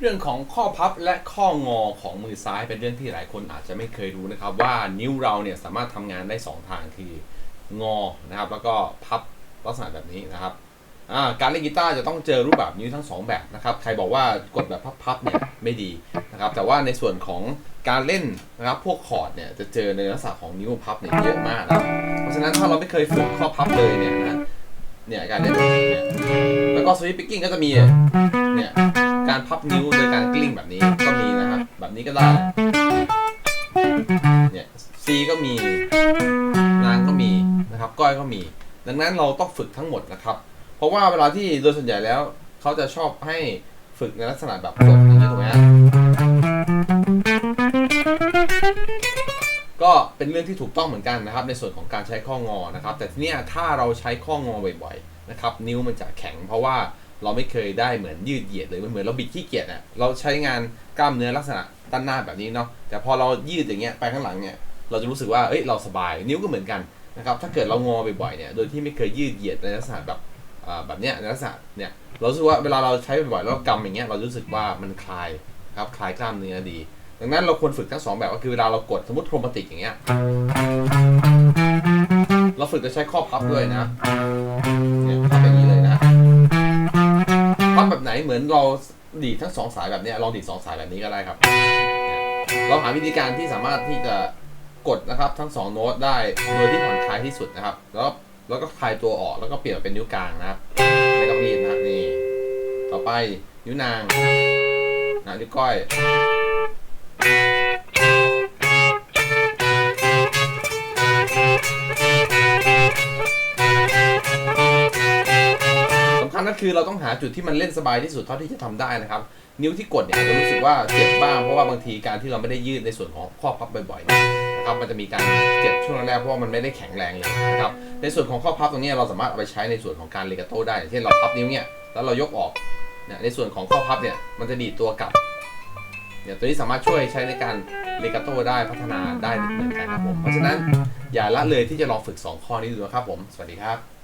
เรื่องของข้อพับและข้องอของมือซ้ายเป็นเรื่องที่หลายคนอาจจะไม่เคยรู้นะครับ ว่านิ้วเราเนี่ยสามารถทำงานได้ 2 ทางคืองอนะครับ แล้วก็พับลักษณะแบบนี้นะครับการเล่นกีตาร์จะต้องเจอรูปแบบนิ้วทั้งสองแบบนะครับ ใครบอกว่ากดแบบพับๆเนี่ยไม่ดีนะครับ แต่ว่าในส่วนของการเล่นนะครับพวกคอร์ดเนี่ยจะเจอในลักษณะของนิ้วพับเนี่ยเยอะมากนะเพราะฉะนั้นถ้าเราไม่เคยฝึกข้อพับเลยเนี่ยนะเนี่ยการเล่นแบบนี้เนี่ยแล้วก็สวิตช์ปิกกิ้งก็จะมี เนี่ยการพับนิ้วโดยการกลิ้งแบบนี้ก็มีนะครับ แบบนี้ก็ได้ เนี่ย C ก็มี นางก็มีนะครับ ก้อยก็มี ดังนั้นเราต้องฝึกทั้งหมดนะครับ เพราะว่าเวลาที่โดยส่วนใหญ่แล้ว เขาจะชอบให้ฝึกในลักษณะแบบกดอย่างนี้ถูกไหมก็เป็นเรื่องที่ถูกต้องเหมือนกันนะครับ ในส่วนของการใช้ข้องอนะครับ แต่ทีเนี้ยถ้าเราใช้ข้องอบ่อยๆนะครับ นิ้วมันจะแข็งเพราะว่า เราไม่เคยได้เหมือนยืดเหยียดเลยมันเหมือนเราบิดขี้เกียจอะเราใช้งานกล้ามเนื้อลักษณะด้านหน้าแบบนี้เนาะแต่พอเรายืดอย่างเงี้ยไปข้างหลังเนี่ยเราจะรู้สึกว่าเอ้ยเราสบาย นิ้วก็เหมือนกันนะครับถ้าเกิดเรางอบ่อยๆเนี่ยโดยที่ไม่เคยยืดเหยียดในลักษณะแบบอ่าแบบเนี้ยในลักษณะเนี่ยเราสึกว่าเวลาเราใช้บ่อยๆแล้วกำอย่างเงี้ยเรารู้สึกว่ามันคลายครับคลายกล้ามเนื้อดี ดังนั้นเราควรฝึกทั้งสองแบบก็คือเวลาเรากดสมมติโครมาติกอย่างเงี้ยเราฝึกจะใช้ข้อพับด้วยนะเนี่ย เหมือนเราดีดทั้งสองสายแบบนี้ลองดีดสองสายแบบนี้ก็ได้ครับเราหาวิธีการที่สามารถที่จะกดนะครับทั้งสองโน้ตได้โดยที่ผ่อนคลายที่สุดนะครับ แล้วแล้วก็คลายตัวออกแล้วก็เปลี่ยนเป็นนิ้วกลางนะครับไม่ต้องรีบนะครับนี่ต่อไปนิ้วนางนะนิ้วก้อย คัญก็คือเราต้องหาจุดที่มันเล่นสบายที่สุดเท่าที่จะทำได้นะครับ นิ้วที่กดเนี่ยอาจจะรู้สึกว่าเจ็บบ้างเพราะว่าบางทีการที่เราไม่ได้ยืดในส่วนของข้อพับบ่อยๆนะครับมันจะมีการเจ็บช่วงแรกเพราะว่ามันไม่ได้แข็งแรงเลยนะครับในส่วนของข้อพับตรงนี้เราสามารถเอาไปใช้ในส่วนของการเลกาโต้ได้ เช่นเราพับนิ้วเนี่ยแล้วเรายกออกเนี่ยในส่วนของข้อพับเนี่ยมันจะดีดตัวกลับเนี่ยตัวนี้สามารถช่วยใช้ในการเลกาโต้ได้พัฒนาได้เหมือนกันครับผมเพราะฉะนั้นอย่าละเลยที่จะลองฝึกสองข้อนี้ดูนะครับผม สวัสดีครับ